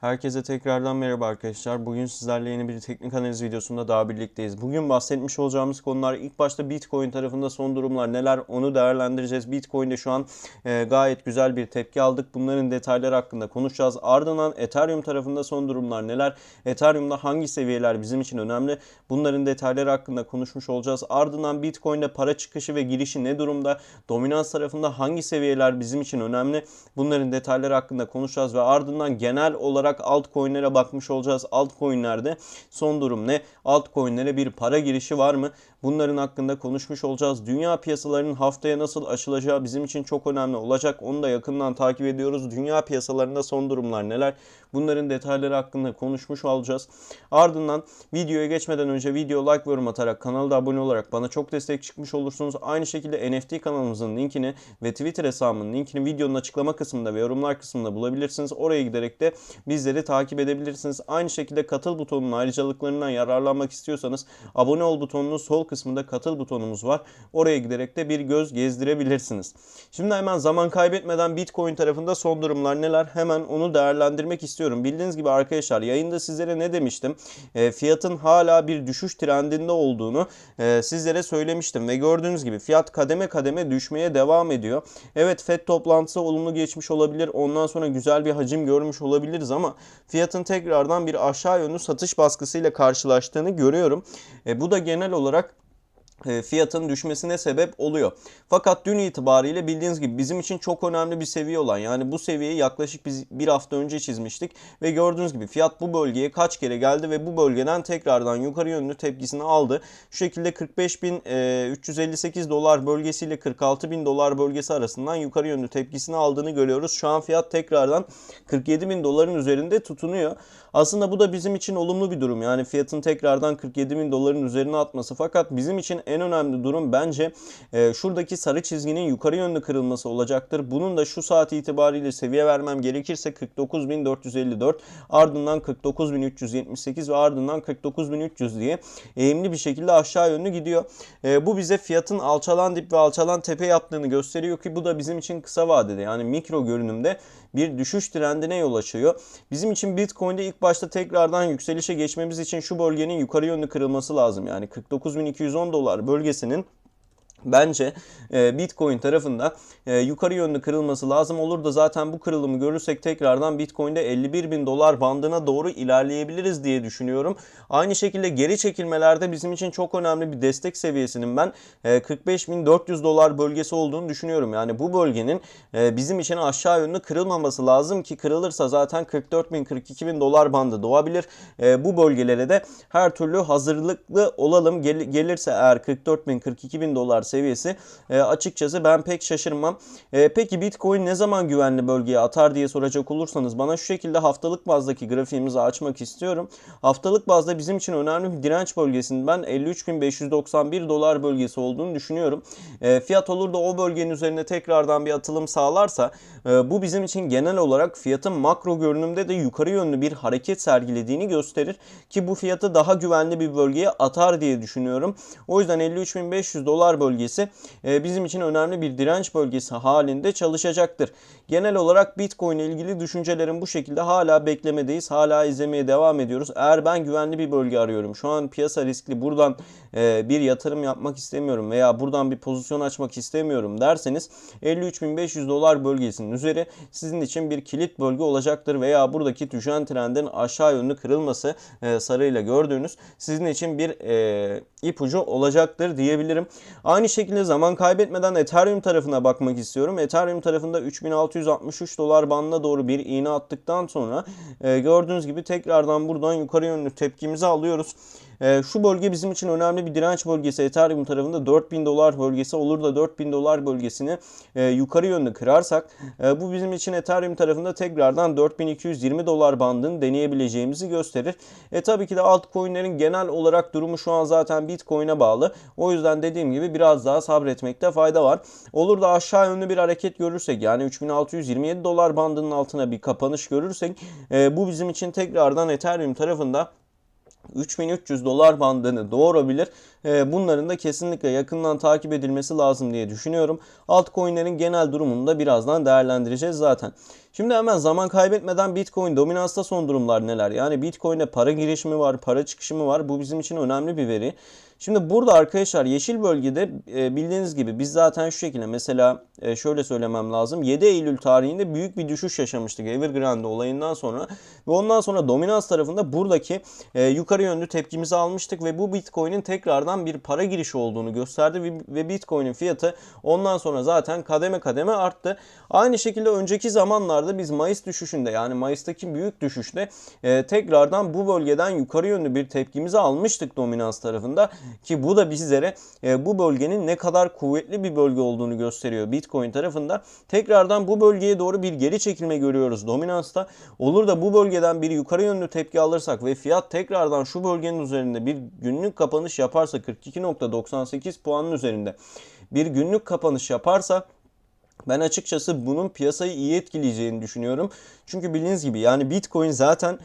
Herkese tekrardan merhaba arkadaşlar. Bugün sizlerle yeni bir teknik analiz videosunda daha birlikteyiz. Bugün bahsetmiş olacağımız konular ilk başta Bitcoin tarafında son durumlar neler onu değerlendireceğiz. Bitcoin'de şu an e, gayet güzel bir tepki aldık. Bunların detayları hakkında konuşacağız. Ardından Ethereum tarafında son durumlar neler? Ethereum'da hangi seviyeler bizim için önemli? Bunların detayları hakkında konuşmuş olacağız. Ardından Bitcoin'de para çıkışı ve girişi ne durumda? Dominans tarafında hangi seviyeler bizim için önemli? Bunların detayları hakkında konuşacağız ve ardından genel olarak altcoin'lere bakmış olacağız. Altcoin'lerde son durum ne? Altcoin'lere bir para girişi var mı? Bunların hakkında konuşmuş olacağız. Dünya piyasalarının haftaya nasıl açılacağı bizim için çok önemli olacak. Onu da yakından takip ediyoruz. Dünya piyasalarında son durumlar neler? Bunların detayları hakkında konuşmuş olacağız. Ardından videoya geçmeden önce video like ve yorum atarak kanala da abone olarak bana çok destek çıkmış olursunuz. Aynı şekilde NFT kanalımızın linkini ve Twitter hesabımın linkini videonun açıklama kısmında ve yorumlar kısmında bulabilirsiniz. Oraya giderek de bizleri takip edebilirsiniz. Aynı şekilde katıl butonunun ayrıcalıklarından yararlanmak istiyorsanız abone ol butonunun sol kısmında katıl butonumuz var. Oraya giderek de bir göz gezdirebilirsiniz. Şimdi hemen zaman kaybetmeden Bitcoin tarafında son durumlar neler? Hemen onu değerlendirmek istiyorum. Bildiğiniz gibi arkadaşlar yayında sizlere ne demiştim? E, fiyatın hala bir düşüş trendinde olduğunu e, sizlere söylemiştim ve gördüğünüz gibi fiyat kademe kademe düşmeye devam ediyor. Evet FED toplantısı olumlu geçmiş olabilir. Ondan sonra güzel bir hacim görmüş olabiliriz ama fiyatın tekrardan bir aşağı yönlü satış baskısıyla karşılaştığını görüyorum. E, bu da genel olarak fiyatın düşmesine sebep oluyor. Fakat dün itibariyle bildiğiniz gibi bizim için çok önemli bir seviye olan yani bu seviyeyi yaklaşık biz bir hafta önce çizmiştik ve gördüğünüz gibi fiyat bu bölgeye kaç kere geldi ve bu bölgeden tekrardan yukarı yönlü tepkisini aldı. Şu şekilde 45.358 dolar bölgesiyle 46.000 dolar bölgesi arasından yukarı yönlü tepkisini aldığını görüyoruz. Şu an fiyat tekrardan 47.000 doların üzerinde tutunuyor. Aslında bu da bizim için olumlu bir durum. Yani fiyatın tekrardan 47.000 doların üzerine atması. Fakat bizim için en önemli durum bence e, şuradaki sarı çizginin yukarı yönlü kırılması olacaktır. Bunun da şu saat itibariyle seviye vermem gerekirse 49.454 ardından 49.378 ve ardından 49.300 diye eğimli bir şekilde aşağı yönlü gidiyor. E, bu bize fiyatın alçalan dip ve alçalan tepe yaptığını gösteriyor ki bu da bizim için kısa vadede yani mikro görünümde bir düşüş trendine yol açıyor. Bizim için Bitcoin'de ilk başta tekrardan yükselişe geçmemiz için şu bölgenin yukarı yönlü kırılması lazım. Yani 49.210 dolar bölgesinin Bence e, Bitcoin tarafında e, yukarı yönlü kırılması lazım olur da zaten bu kırılımı görürsek tekrardan Bitcoin'de 51 bin dolar bandına doğru ilerleyebiliriz diye düşünüyorum. Aynı şekilde geri çekilmelerde bizim için çok önemli bir destek seviyesinin ben e, 45.400 dolar bölgesi olduğunu düşünüyorum. Yani bu bölgenin e, bizim için aşağı yönlü kırılmaması lazım ki kırılırsa zaten 44.000-42.000 dolar bandı doğabilir. E, bu bölgelere de her türlü hazırlıklı olalım. Gel, gelirse eğer 44.000-42.000 dolar seviyesi e, açıkçası ben pek şaşırmam. E, peki Bitcoin ne zaman güvenli bölgeye atar diye soracak olursanız bana şu şekilde haftalık bazdaki grafiğimizi açmak istiyorum. Haftalık bazda bizim için önemli bir direnç bölgesinin ben 53.591 dolar bölgesi olduğunu düşünüyorum. E, fiyat olur da o bölgenin üzerine tekrardan bir atılım sağlarsa e, bu bizim için genel olarak fiyatın makro görünümde de yukarı yönlü bir hareket sergilediğini gösterir ki bu fiyatı daha güvenli bir bölgeye atar diye düşünüyorum. O yüzden 53.500 dolar bölgesi e, bizim için önemli bir direnç bölgesi halinde çalışacaktır. Genel olarak Bitcoin ile ilgili düşüncelerim bu şekilde hala beklemedeyiz. Hala izlemeye devam ediyoruz. Eğer ben güvenli bir bölge arıyorum. Şu an piyasa riskli buradan e, bir yatırım yapmak istemiyorum veya buradan bir pozisyon açmak istemiyorum derseniz 53.500 dolar bölgesinin üzeri sizin için bir kilit bölge olacaktır veya buradaki düşen trendin aşağı yönlü kırılması e, sarıyla gördüğünüz sizin için bir ipucu olacaktır diyebilirim. Aynı şekilde zaman kaybetmeden Ethereum tarafına bakmak istiyorum. Ethereum tarafında 3663 dolar bandına doğru bir iğne attıktan sonra e, gördüğünüz gibi tekrardan buradan yukarı yönlü tepkimizi alıyoruz. E, şu bölge bizim için önemli bir direnç bölgesi. Ethereum tarafında 4000 dolar bölgesi olur da 4000 dolar bölgesini e, yukarı yönlü kırarsak e, bu bizim için Ethereum tarafında tekrardan 4220 dolar bandını deneyebileceğimizi gösterir. E tabii ki de altcoin'lerin genel olarak durumu şu an zaten Bitcoin'e bağlı. O yüzden dediğim gibi biraz daha sabretmekte fayda var. Olur da aşağı yönlü bir hareket görürsek yani 3627 dolar bandının altına bir kapanış görürsek e, bu bizim için tekrardan Ethereum tarafında 3300 dolar bandını doğurabilir. E, bunların da kesinlikle yakından takip edilmesi lazım diye düşünüyorum. Altcoin'lerin genel durumunu da birazdan değerlendireceğiz zaten. Şimdi hemen zaman kaybetmeden Bitcoin dominansta son durumlar neler? Yani Bitcoin'de para girişimi var, para çıkışımı var. Bu bizim için önemli bir veri. Şimdi burada arkadaşlar yeşil bölgede e, bildiğiniz gibi biz zaten şu şekilde mesela e, şöyle söylemem lazım. 7 Eylül tarihinde büyük bir düşüş yaşamıştık Evergrande olayından sonra ve ondan sonra dominans tarafında buradaki e, yukarı yönlü tepkimizi almıştık ve bu Bitcoin'in tekrardan bir para girişi olduğunu gösterdi ve Bitcoin'in fiyatı ondan sonra zaten kademe kademe arttı. Aynı şekilde önceki zamanlarda biz Mayıs düşüşünde yani Mayıs'taki büyük düşüşte e, tekrardan bu bölgeden yukarı yönlü bir tepkimizi almıştık dominans tarafında ki bu da bizlere e, bu bölgenin ne kadar kuvvetli bir bölge olduğunu gösteriyor Bitcoin tarafında. Tekrardan bu bölgeye doğru bir geri çekilme görüyoruz dominansta. Olur da bu bölgeden bir yukarı yönlü tepki alırsak ve fiyat tekrardan şu bölgenin üzerinde bir günlük kapanış yaparsa 42.98 puanın üzerinde bir günlük kapanış yaparsa ben açıkçası bunun piyasayı iyi etkileyeceğini düşünüyorum. Çünkü bildiğiniz gibi yani Bitcoin zaten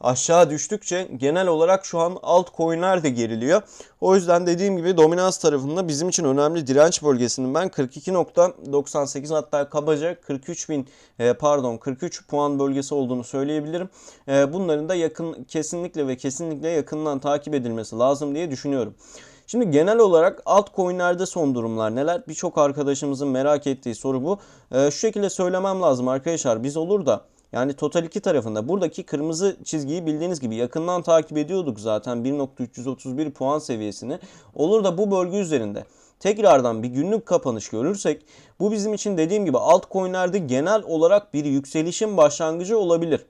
aşağı düştükçe genel olarak şu an altcoin'ler de geriliyor. O yüzden dediğim gibi dominans tarafında bizim için önemli direnç bölgesinin ben 42.98 hatta kabaca 43 bin e, pardon 43 puan bölgesi olduğunu söyleyebilirim. E, bunların da yakın kesinlikle ve kesinlikle yakından takip edilmesi lazım diye düşünüyorum. Şimdi genel olarak altcoin'lerde son durumlar neler? Birçok arkadaşımızın merak ettiği soru bu. Ee, şu şekilde söylemem lazım arkadaşlar. Biz olur da yani Total 2 tarafında buradaki kırmızı çizgiyi bildiğiniz gibi yakından takip ediyorduk zaten 1.331 puan seviyesini. Olur da bu bölge üzerinde tekrardan bir günlük kapanış görürsek bu bizim için dediğim gibi altcoin'lerde genel olarak bir yükselişin başlangıcı olabilir.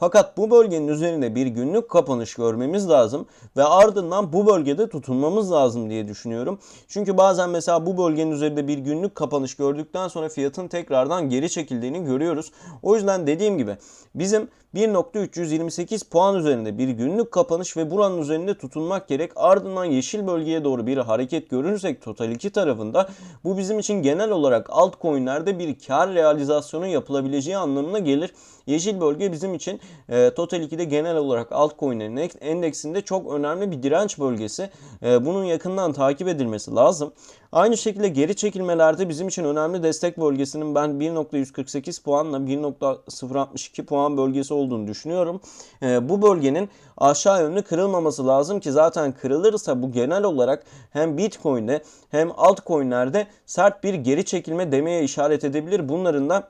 Fakat bu bölgenin üzerinde bir günlük kapanış görmemiz lazım ve ardından bu bölgede tutunmamız lazım diye düşünüyorum. Çünkü bazen mesela bu bölgenin üzerinde bir günlük kapanış gördükten sonra fiyatın tekrardan geri çekildiğini görüyoruz. O yüzden dediğim gibi bizim 1.328 puan üzerinde bir günlük kapanış ve buranın üzerinde tutunmak gerek. Ardından yeşil bölgeye doğru bir hareket görürsek Total 2 tarafında bu bizim için genel olarak altcoin'lerde bir kar realizasyonu yapılabileceği anlamına gelir. Yeşil bölge bizim için e, Total 2'de genel olarak altcoin'lerin endeksinde çok önemli bir direnç bölgesi. E, bunun yakından takip edilmesi lazım. Aynı şekilde geri çekilmelerde bizim için önemli destek bölgesinin ben 1.148 puanla 1.062 puan bölgesi olduğunu düşünüyorum. E, bu bölgenin aşağı yönlü kırılmaması lazım ki zaten kırılırsa bu genel olarak hem Bitcoin'de hem altcoin'lerde sert bir geri çekilme demeye işaret edebilir. Bunların da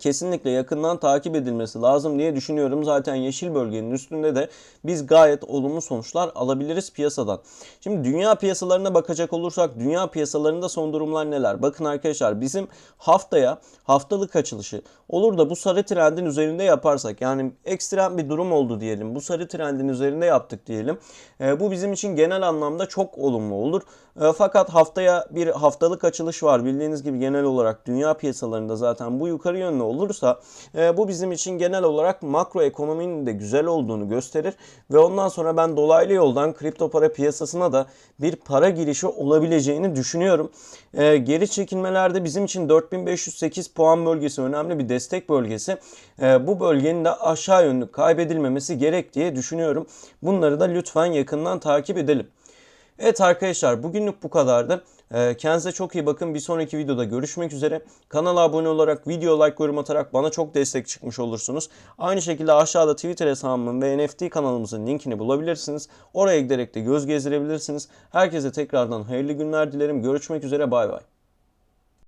kesinlikle yakından takip edilmesi lazım diye düşünüyorum. Zaten yeşil bölgenin üstünde de biz gayet olumlu sonuçlar alabiliriz piyasadan. Şimdi dünya piyasalarına bakacak olursak dünya piyasalarında son durumlar neler? Bakın arkadaşlar bizim haftaya haftalık açılışı olur da bu sarı trendin üzerinde yaparsak yani ekstrem bir durum oldu diyelim. Bu sarı trendin üzerinde yaptık diyelim. E, bu bizim için genel anlamda çok olumlu olur. E, fakat haftaya bir haftalık açılış var. Bildiğiniz gibi genel olarak dünya piyasalarında zaten bu yukarı yönlü olursa e, bu bizim için genel olarak makro ekonominin de güzel olduğunu gösterir ve ondan sonra ben dolaylı yoldan kripto para piyasasına da bir para girişi olabileceğini düşünüyorum. E, geri çekilmelerde bizim için 4508 puan bölgesi önemli bir destek bölgesi. E, bu bölgenin de aşağı yönlü kaybedilmemesi gerek diye düşünüyorum. Bunları da lütfen yakından takip edelim. Evet arkadaşlar bugünlük bu kadardı. Ee, kendinize çok iyi bakın. Bir sonraki videoda görüşmek üzere. Kanala abone olarak, video like, yorum atarak bana çok destek çıkmış olursunuz. Aynı şekilde aşağıda Twitter hesabımın ve NFT kanalımızın linkini bulabilirsiniz. Oraya giderek de göz gezdirebilirsiniz. Herkese tekrardan hayırlı günler dilerim. Görüşmek üzere. Bay bay.